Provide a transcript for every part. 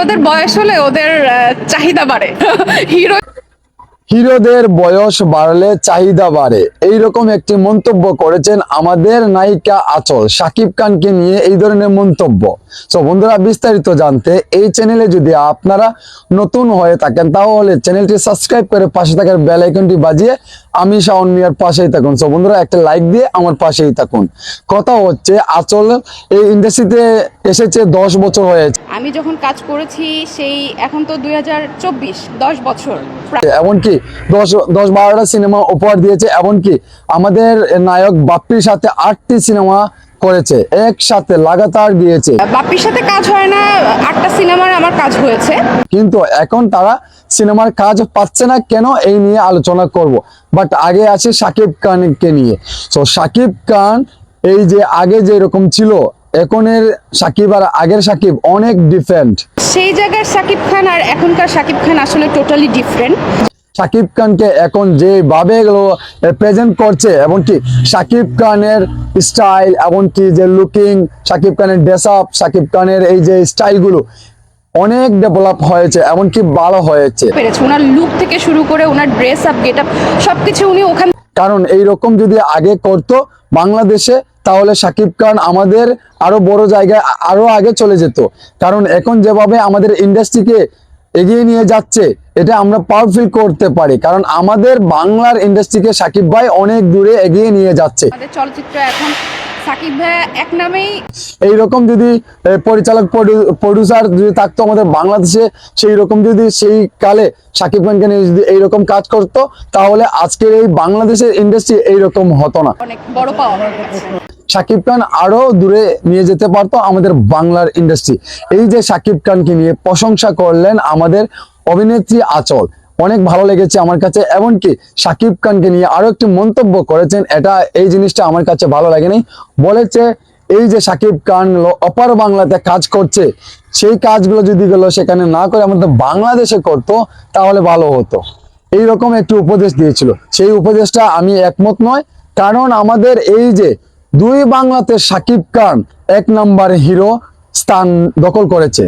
হিরোদের বয়স হলে ওদের চাহিদা বাড়ে। হিরো হিরোদের বয়স বাড়লে চাহিদা বাড়ে। এইরকম একটি মন্তব্য করেছেন আমাদের নায়িকা আচল সাকিব খানকে নিয়ে এই ধরনের মন্তব্য। তো বন্ধুরা বিস্তারিত জানতে এই চ্যানেলে যদি আপনারা নতুন হয়ে থাকেন তাহলে চ্যানেলটি সাবস্ক্রাইব করে পাশে থাকার বেল আইকনটি বাজিয়ে আমি শাওন মিয়ার পাশেই থাকুন। তো বন্ধুরা একটা লাইক দিয়ে আমার পাশেই থাকুন। কথা হচ্ছে আচল এই ইন্ডাস্ট্রিতে এসেছে দশ বছর হয়েছে আমি যখন কাজ করেছি সেই এখন তো দুই হাজার চব্বিশ দশ বছর। এমনকি দশ দশ বারোটা সিনেমা উপহার দিয়েছে এমনকি আমাদের নায়ক বাপ্পির সাথে আটটি সিনেমা করেছে একসাথে লাগাতার দিয়েছে বাপ্পির সাথে কাজ হয় না আটটা সিনেমার আমার কাজ হয়েছে। কিন্তু এখন তারা সিনেমার কাজ পাচ্ছে না কেন এই নিয়ে আলোচনা করব। বাট আগে আছে সাকিব খানকে নিয়ে। তো সাকিব খান এই যে আগে যে রকম ছিল এখনের সাকিব আর আগের সাকিব অনেক ডিফারেন্ট সেই জায়গার সাকিব খান আর এখনকার সাকিব খান আসলে টোটালি ডিফারেন্ট সাকিব খানকে এখন যেভাবে প্রেজেন্ট করছে এমনকি সাকিব খানের স্টাইল এমনকি যে লুকিং সাকিব খানের ড্রেস আপ সাকিব খানের এই যে স্টাইলগুলো অনেক ডেভেলপ হয়েছে এমনকি ভালো হয়েছে। ওনার লুক থেকে শুরু করে ওনার ড্রেস আপ গেট আপ সবকিছু উনি ওখান কারণ এই রকম যদি আগে করতো বাংলাদেশে তাহলে সাকিব খান আমাদের আরও বড় জায়গায় আরও আগে চলে যেত। কারণ এখন যেভাবে আমাদের ইন্ডাস্ট্রিকে এগিয়ে নিয়ে যাচ্ছে এটা আমরা পাওয়ারফুল করতে পারি। কারণ আমাদের বাংলার ইন্ডাস্ট্রিকে সাকিব ভাই অনেক দূরে এগিয়ে নিয়ে যাচ্ছে। চলচ্চিত্র এখন সাকিব ভাইয়া এক নামেই এইরকম যদি পরিচালক প্রডিউসার যদি থাকতো আমাদের বাংলাদেশে সেই রকম যদি সেই কালে সাকিব খানকে নিয়ে যদি এইরকম কাজ করতো তাহলে আজকের এই বাংলাদেশের ইন্ডাস্ট্রি এইরকম হতো না। অনেক বড় পাওয়া সাকিব খান আরও দূরে নিয়ে যেতে পারতো আমাদের বাংলার ইন্ডাস্ট্রি এই যে সাকিব খানকে নিয়ে প্রশংসা করলেন আমাদের অভিনেত্রী আচল। অনেক ভালো লেগেছে আমার কাছে, এমনকি সাকিব খানকে নিয়ে আরও একটি মন্তব্য করেছেন, এটা এই জিনিসটা আমার কাছে ভালো লাগেনি। বলেছে, এই যে সাকিব খান অপার বাংলাতে কাজ করছে, সেই কাজগুলো যদি গেলো সেখানে না করে আমাদের বাংলাদেশে করতো, তাহলে ভালো হতো। এইরকম একটি উপদেশ দিয়েছিল। সেই উপদেশটা আমি একমত নয়, কারণ আমাদের এই যে দুই বাংলাতে সাকিব খান এক নাম্বার হিরো স্থান দখল করেছে।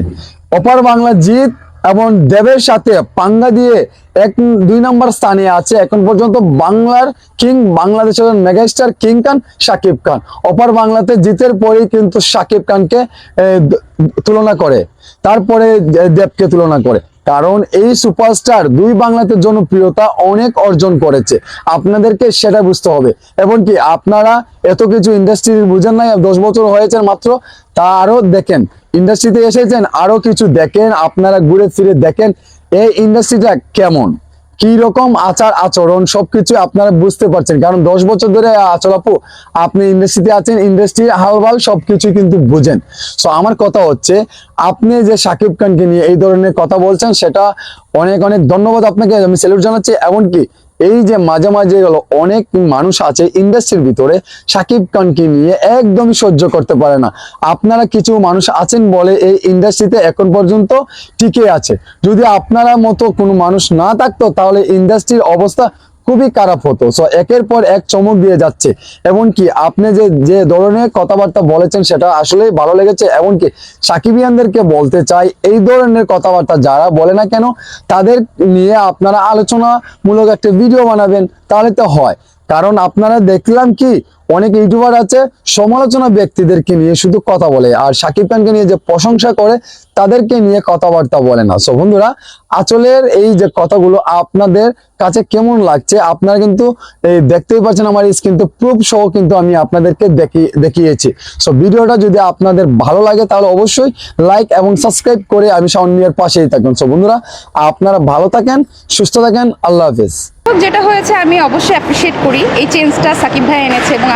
অপার বাংলা জিত এবং দেবের সাথে পাঙ্গা দিয়ে এক দুই নম্বর স্থানে আছে। এখন পর্যন্ত বাংলার কিং, বাংলাদেশের মেগাস্টার কিং খান সাকিব খান। অপার বাংলাতে জিতের পরেই কিন্তু সাকিব খানকে তুলনা করে। তারপরে দেবকে তুলনা করে। কারণ এই সুপারস্টার দুই বাংলাতে জনপ্রিয়তা অনেক অর্জন করেছে। আপনাদেরকে সেটা বুঝতে হবে। এমনকি আপনারা এত কিছু ইন্ডাস্ট্রি বুঝেন নাই, দশ বছর হয়েছে মাত্র, তা আরও দেখেন। ইন্ডাস্ট্রিতে এসেছেন আরও কিছু দেখেন, আপনারা ঘুরে ফিরে দেখেন, এই ইন্ডাস্ট্রিটা কেমন? কি রকম আচার আচরণ সবকিছু আপনারা বুঝতে পারছেন। কারণ দশ বছর ধরে আচল আপু, আপনি ইন্ডাস্ট্রিতে আছেন ইন্ডাস্ট্রি হালবাল সবকিছু কিন্তু বুঝেন। সো আমার কথা হচ্ছে, আপনি যে সাকিব খানকে নিয়ে এই ধরনের কথা বলছেন, সেটা অনেক অনেক ধন্যবাদ আপনাকে। আমি স্যালুট জানাচ্ছি। এমনকি এই যে মাঝে মাঝে গেল, অনেক মানুষ আছে ইন্ডাস্ট্রির ভিতরে সাকিব খানকে নিয়ে একদমই সহ্য করতে পারে না। আপনারা কিছু মানুষ আছেন বলে এই ইন্ডাস্ট্রিতে এখন পর্যন্ত টিকে আছে। যদি আপনারা মতো কোনো মানুষ না থাকতো, তাহলে ইন্ডাস্ট্রির অবস্থা খুবই খারাপ হতো। সো একের পর এক চমক দিয়ে যাচ্ছে। এমনকি আপনি যে যে ধরনের কথাবার্তা বলেছেন, সেটা আসলেই ভালো লেগেছে। এমনকি সাকিবিয়ানদেরকে বলতে চাই, এই ধরনের কথাবার্তা যারা বলে না কেন, তাদের নিয়ে আপনারা আলোচনামূলক একটা ভিডিও বানাবেন, তাহলে তো হয়। কারণ আপনারা দেখলাম কি অনেক ইউটিউবার আছে, সমালোচনা ব্যক্তিদেরকে নিয়ে শুধু কথা বলে, আর সাকিব খানকে নিয়ে যে প্রশংসা করে, তাদেরকে নিয়ে কথাবার্তা বলে না। সো বন্ধুরা, আচলের এই যে কথাগুলো আপনাদের কাছে কেমন লাগছে, আপনারা কিন্তু এই দেখতেই পাচ্ছেন আমার স্ক্রিনতে প্রুফ সহ কিন্তু আমি আপনাদেরকে দেখি, দেখিয়েছি। সো ভিডিওটা যদি আপনাদের ভালো লাগে, তাহলে অবশ্যই লাইক এবং সাবস্ক্রাইব করে আমি শাওন মিয়ার পাশেই থাকুন। সো বন্ধুরা, আপনারা ভালো থাকেন, সুস্থ থাকেন, আল্লাহ হাফেজ। যেটা হয়েছে, আমি অবশ্যই অ্যাপ্রিসিয়েট করি। এই চেঞ্জটা সাকিব ভাই এনেছে এবং